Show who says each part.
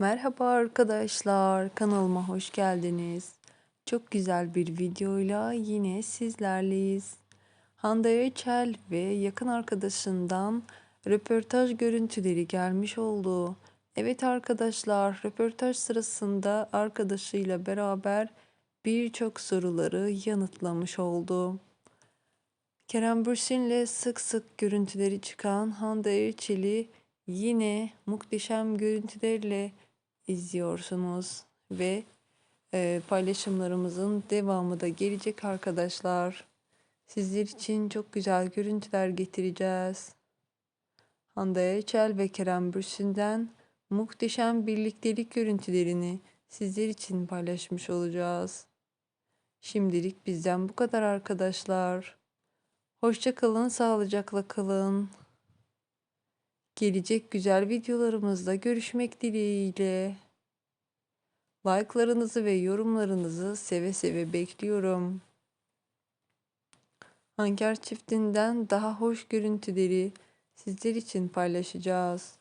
Speaker 1: Merhaba arkadaşlar, kanalıma hoş geldiniz. Çok güzel bir videoyla yine sizlerleyiz. Hande Erçel ve yakın arkadaşından röportaj görüntüleri gelmiş oldu. Evet arkadaşlar, röportaj sırasında arkadaşıyla beraber birçok soruları yanıtlamış oldu. Kerem Bürsin'le sık sık görüntüleri çıkan Hande Erçel'i yine muhteşem görüntülerle izliyorsunuz ve e, paylaşımlarımızın devamı da gelecek arkadaşlar. Sizler için çok güzel görüntüler getireceğiz. Hande Erçel ve Kerem Bürsin'den muhteşem birliktelik görüntülerini sizler için paylaşmış olacağız. Şimdilik bizden bu kadar arkadaşlar. Hoşça kalın, sağlıcakla kalın. Gelecek güzel videolarımızda görüşmek dileğiyle. Like'larınızı ve yorumlarınızı seve seve bekliyorum. Hanker çiftinden daha hoş görüntüleri sizler için paylaşacağız.